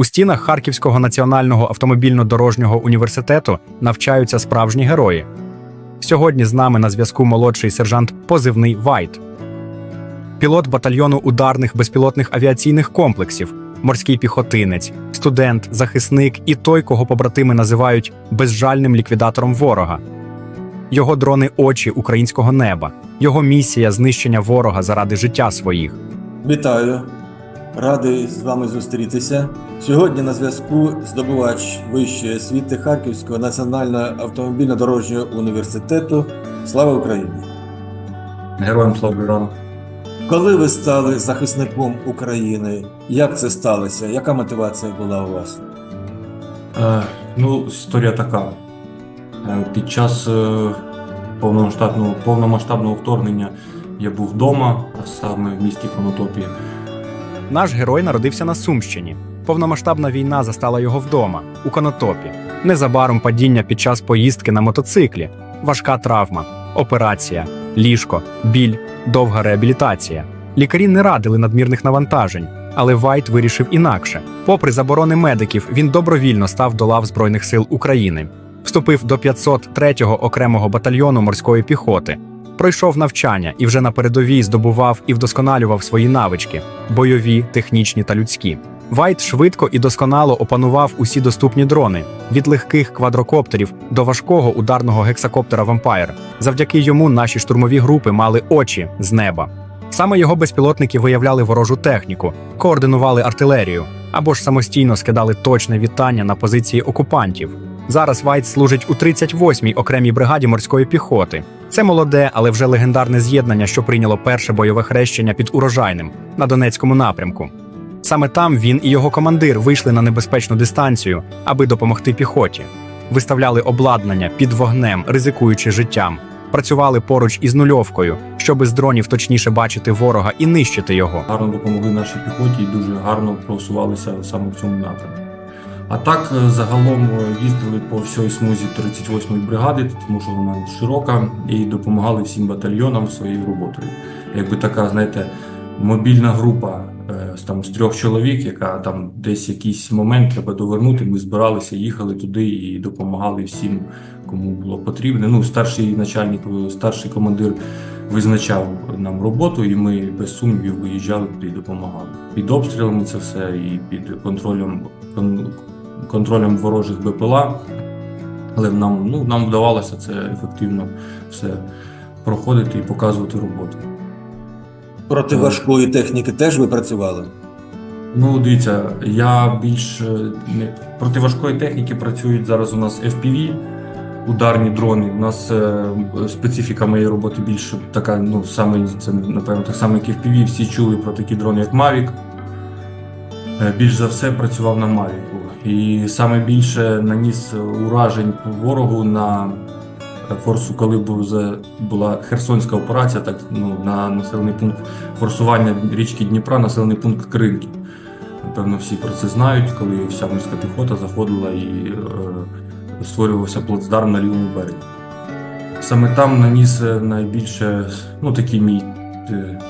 У стінах Харківського національного автомобільно-дорожнього університету навчаються справжні герої. Сьогодні з нами на зв'язку молодший сержант позивний Вайт, пілот батальйону ударних безпілотних авіаційних комплексів, морський піхотинець, студент, захисник і той, кого побратими називають безжальним ліквідатором ворога. Його дрони очі українського неба, його місія знищення ворога заради життя своїх. Вітаю! Радий з вами зустрітися. Сьогодні на зв'язку здобувач вищої освіти Харківського національного автомобільно-дорожнього університету. Слава Україні! Героям слава ранок. Коли ви стали захисником України? Як це сталося? Яка мотивація була у вас? Е, ну, історія така. Е, під час е, повномасштабного, повномасштабного вторгнення я був вдома, а саме в місті Конотопі. Наш герой народився на Сумщині. Повномасштабна війна застала його вдома, у Конотопі. Незабаром падіння під час поїздки на мотоциклі, важка травма, операція, ліжко, біль, довга реабілітація. Лікарі не радили надмірних навантажень, але Вайт вирішив інакше. Попри заборони медиків, він добровільно став до лав Збройних сил України. Вступив до 503-го окремого батальйону морської піхоти. Пройшов навчання і вже на передовій здобував і вдосконалював свої навички бойові, технічні та людські. Вайт швидко і досконало опанував усі доступні дрони від легких квадрокоптерів до важкого ударного гексакоптера Vampire. Завдяки йому наші штурмові групи мали очі з неба. Саме його безпілотники виявляли ворожу техніку, координували артилерію або ж самостійно скидали точне вітання на позиції окупантів. Зараз Вайт служить у 38-й окремій бригаді морської піхоти. Це молоде, але вже легендарне з'єднання, що прийняло перше бойове хрещення під урожайним на Донецькому напрямку. Саме там він і його командир вийшли на небезпечну дистанцію, аби допомогти піхоті. Виставляли обладнання під вогнем, ризикуючи життям. Працювали поруч із нульовкою, щоби з дронів точніше бачити ворога і нищити його. Гарно допомогли нашій піхоті і дуже гарно просувалися саме в цьому напрямку. А так, е, загалом е, їздили по всій смузі 38-ї бригади, тому що вона широка, і допомагали всім батальйонам своєю роботою. Якби така, знаєте, мобільна група там з трьох чоловік, яка там десь якийсь момент треба довернути. Ми збиралися, їхали туди і допомагали всім, кому було потрібно. Ну, старший начальник, е, старший командир визначав нам роботу, і ми без сумнівів виїжджали туди і допомагали. Під обстрілами це все і під контролем кон- контролем ворожих БПЛА. Але нам, ну, нам вдавалося це ефективно все проходити і показувати роботу. Проти важкої техніки теж ви працювали? Ну, дивіться, я більш не проти важкої техніки працюють зараз у нас FPV, ударні дрони. У нас е, специфіка моєї роботи більш така, ну саме це напевно так само, як і FPV. Всі чули про такі дрони, як Mavic. Е, Більш за все працював на Mavic. І саме більше наніс уражень ворогу на форсу, коли була Херсонська операція, так ну на населений пункт форсування річки Дніпра, населений пункт Кринки. Напевно, всі про це знають, коли вся морська піхота заходила і е, створювався плацдарм на лівому березі. Саме там наніс е, найбільше, ну такий мій е,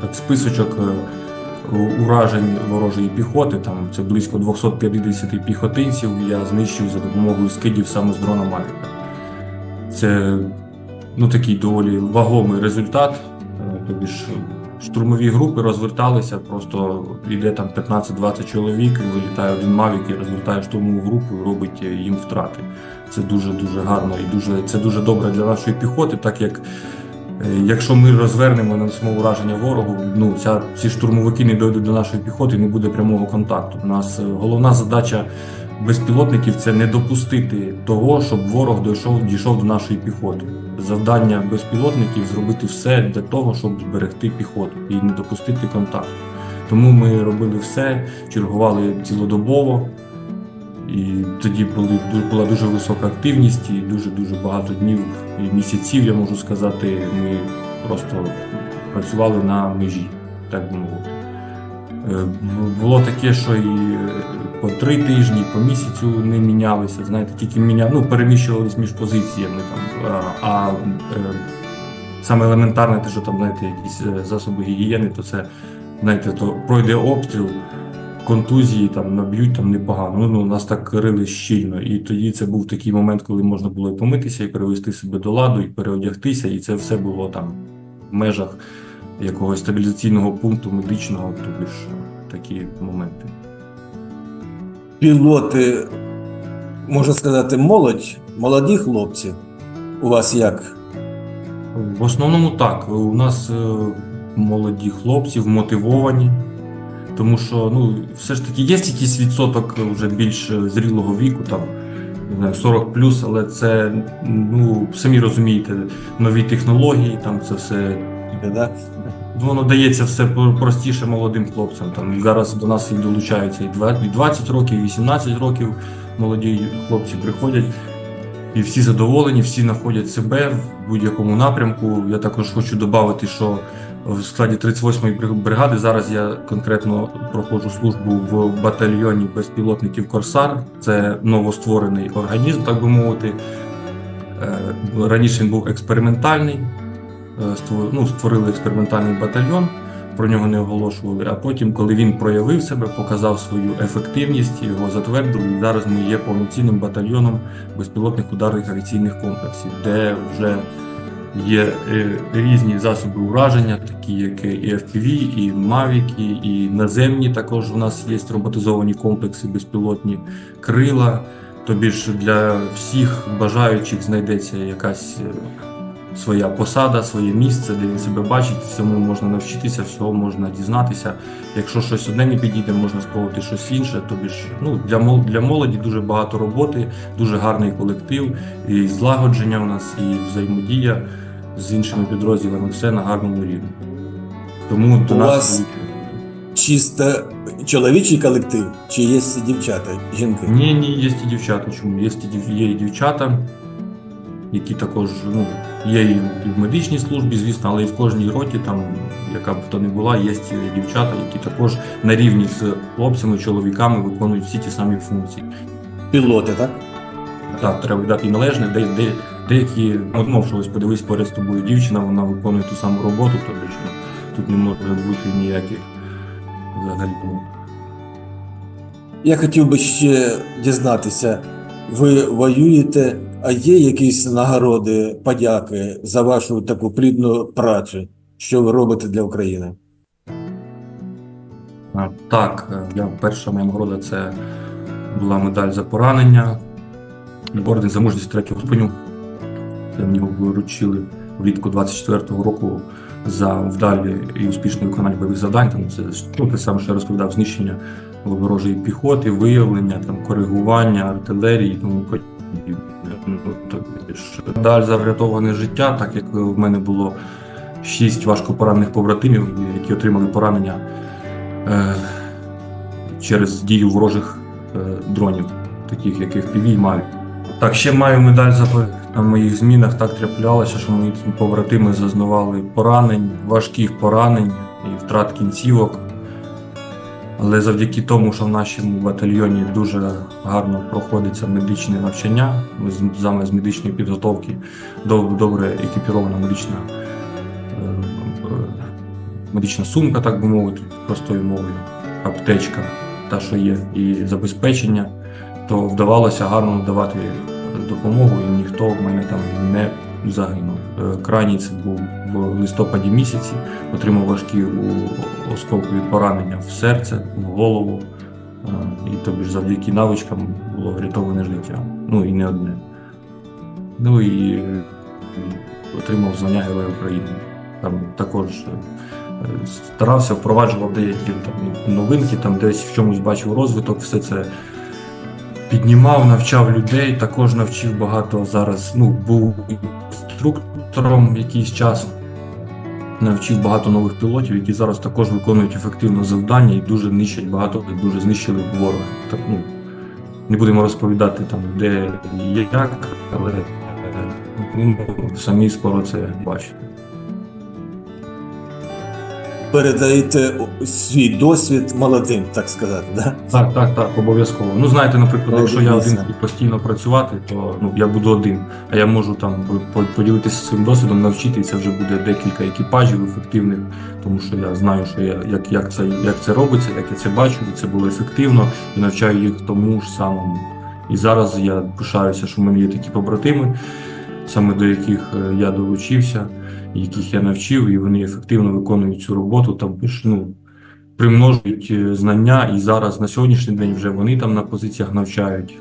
так, списочок е, уражень ворожої піхоти. Там це близько 250 піхотинців. Я знищив за допомогою скидів саме з дрона Мавіка. Це ну, такий доволі вагомий результат. Е, Тобі ж штурмові групи розверталися, просто йде там 15-20 чоловік, вилітає один мавік і розвертає штурмову групу і робить їм втрати. Це дуже дуже гарно і дуже це дуже добре для нашої піхоти, так як. е, Якщо ми розвернемо на само ураження ворогу, ну ця ці штурмовики не дойдуть до нашої піхоти, не буде прямого контакту. У нас е, головна задача безпілотників це не допустити того, щоб ворог дійшов, дійшов до нашої піхоти. Завдання безпілотників зробити все для того, щоб зберегти піхоту і не допустити контакту. Тому ми робили все, чергували цілодобово. І тоді були, була дуже висока активність, і дуже дуже багато днів і місяців, я можу сказати, ми просто працювали на межі, так би мовити. Е, Було таке, що і е, по три тижні, по місяцю не мінялися. Знаєте, тільки міня... ну, переміщувались між позиціями там. А, а е, саме елементарне, те, що там знаєте, якісь е, засоби гігієни, то це знаєте, то пройде обстріл, контузії там наб'ють там непогано. Ну, ну, нас так крили щільно. І тоді це був такий момент, коли можна було і помитися, і перевести себе до ладу, і переодягтися, і це все було там в межах якогось стабілізаційного пункту медичного, тобі ж такі моменти. Пілоти, можна сказати, молодь, молоді хлопці. У вас як? В основному так. У нас е, молоді хлопці вмотивовані, тому що ну, все ж таки є якийсь відсоток вже більш зрілого віку, там не знаю, 40 але це, ну, самі розумієте, нові технології, там це все. Да? Воно дається все простіше молодим хлопцям. Там зараз до нас і долучаються і 20 років, і 18 років молоді хлопці приходять. І всі задоволені, всі знаходять себе в будь-якому напрямку. Я також хочу додати, що в складі 38-ї бри- бригади зараз я конкретно проходжу службу в батальйоні безпілотників Корсар. Це новостворений організм, так би мовити. Е, Раніше він був експериментальний. Е, ну, створили експериментальний батальйон, про нього не оголошували. А потім, коли він проявив себе, показав свою ефективність, його затвердили. Зараз ми є повноцінним батальйоном безпілотних ударних авіаційних комплексів, де вже є е, різні засоби ураження, такі як і FPV, і Mavic, і, і наземні. Також у нас є роботизовані комплекси безпілотні крила. Тобі ж для всіх бажаючих знайдеться якась е, своя посада, своє місце, де він себе бачить, всьому можна навчитися, всього можна дізнатися. Якщо щось одне не підійде, можна спробувати щось інше. Тобі ж ну для мол- для молоді дуже багато роботи, дуже гарний колектив, і злагодження у нас, і взаємодія з іншими підрозділами, все на гарному рівні. Тому до У нас вас- Чисто чоловічий колектив, чи є дівчата, жінки? Ні, ні, є і дівчата. Чому? Є і дівчата, які також ну, є і в медичній службі, звісно, але і в кожній роті, там, яка б то не була, є і дівчата, які також на рівні з хлопцями, чоловіками виконують всі ті самі функції. Пілоти, так? Так, треба віддати і належне, де, де, деякі, от що подивись поряд з тобою дівчина, вона виконує ту саму роботу, тобто що тут не може бути ніяких взагалі. ну, Я хотів би ще дізнатися, ви воюєте, а є якісь нагороди, подяки за вашу таку плідну працю, що ви робите для України? Так, е, я перша моя нагорода це була медаль за поранення, орден за мужність третього ступеню. Мені вручили влітку 24-го року за вдалі і успішне виконання бойових завдань. Там це ну, те саме, що я розповідав, знищення ворожої піхоти, виявлення, там, коригування, артилерії і тому подібне. Ну, Медаль за врятоване життя, так як в мене було шість важкопоранених побратимів, які отримали поранення е, через дію ворожих е, дронів, таких як FPV Mavic. Так, ще маю медаль за на моїх змінах. Так траплялося, що мої побратими зазнавали поранень, важких поранень і втрат кінцівок. Але завдяки тому, що в нашому батальйоні дуже гарно проходиться медичне навчання, ми з- медичної підготовки, доб- добре екіпірована медична е, е, медична сумка, так би мовити, простою мовою, аптечка, та, що є, і забезпечення, то вдавалося гарно надавати допомогу, і ніхто в мене там не загинув. Е, Крайній це був в листопаді місяці, отримав важкі осколкові поранення в серце, в голову. Е, І тобі ж завдяки навичкам було врятоване життя. Ну і не одне. Ну і отримав звання Героя України. Там також е, старався, впроваджував деякі там новинки, там десь в чомусь бачив розвиток, все це піднімав, навчав людей, також навчив багато зараз. Ну, був інструктором якийсь час. Навчив багато нових пілотів, які зараз також виконують ефективно завдання і дуже нищать багато, дуже знищили ворога. Так, ну, не будемо розповідати там, де і як, але е, ну, самі скоро це бачите. Передаєте свій досвід молодим, так сказати. Да? Так, так, так, обов'язково. Ну, знаєте, наприклад, якщо я один буду постійно працювати, то ну, я буду один, а я можу там по- по- поділитися своїм досвідом, навчити, і це вже буде декілька екіпажів ефективних, тому що я знаю, що я як, як, це, як це робиться, як я це бачу, і це було ефективно, і навчаю їх тому ж самому. І зараз я пишаюся, що в мене є такі побратими, саме до яких е, я долучився, яких я навчив, і вони ефективно виконують цю роботу. Там ну, примножують е, знання, і зараз на сьогоднішній день вже вони там на позиціях навчають.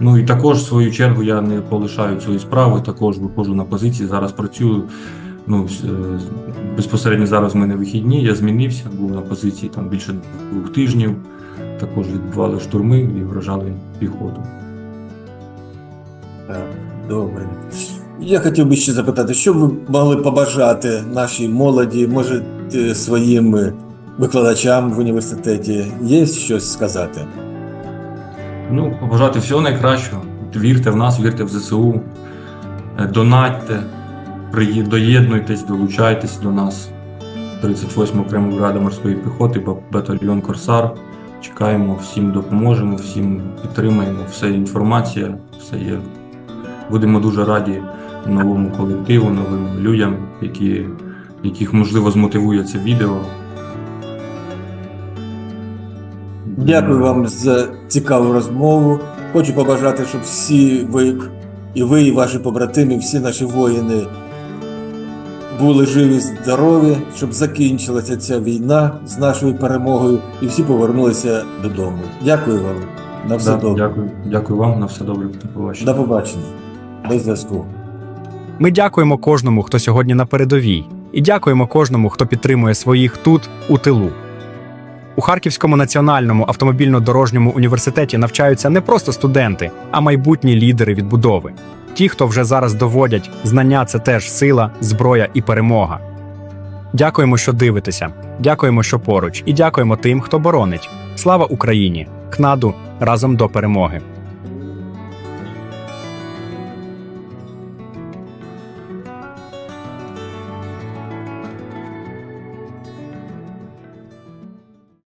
Ну і також, в свою чергу, я не полишаю цієї справи, також виходжу на позиції, зараз працюю. Ну, е, безпосередньо зараз в мене вихідні, я змінився, був на позиції там більше двох тижнів. Також відбували штурми і вражали піхоту. Добре. Я хотів би ще запитати, що ви могли побажати нашій молоді, може, е, своїм е, викладачам в університеті? Є щось сказати? Ну, побажати всього найкращого. Вірте в нас, вірте в ЗСУ, е, донатьте, доєднуйтесь, долучайтесь до нас. 38 окрема бригада морської піхоти, батальйон Корсар. Чекаємо, всім допоможемо, всім підтримаємо. Все інформація, все є. Будемо дуже раді новому колективу, новим людям, які, яких можливо змотивує це відео. Дякую вам за цікаву розмову. Хочу побажати, щоб всі ви, і ви, і ваші побратими, всі наші воїни були живі, здорові, щоб закінчилася ця війна з нашою перемогою і всі повернулися додому. Дякую вам. На все Да, добре. дякую, дякую вам, на все добре. До побачення. До побачення. До зв'язку. Ми дякуємо кожному, хто сьогодні на передовій, і дякуємо кожному, хто підтримує своїх тут, у тилу. У Харківському національному автомобільно-дорожньому університеті навчаються не просто студенти, а майбутні лідери відбудови. Ті, хто вже зараз доводять, знання це теж сила, зброя і перемога. Дякуємо, що дивитеся, дякуємо, що поруч, і дякуємо тим, хто боронить. Слава Україні! КНАДу разом до перемоги!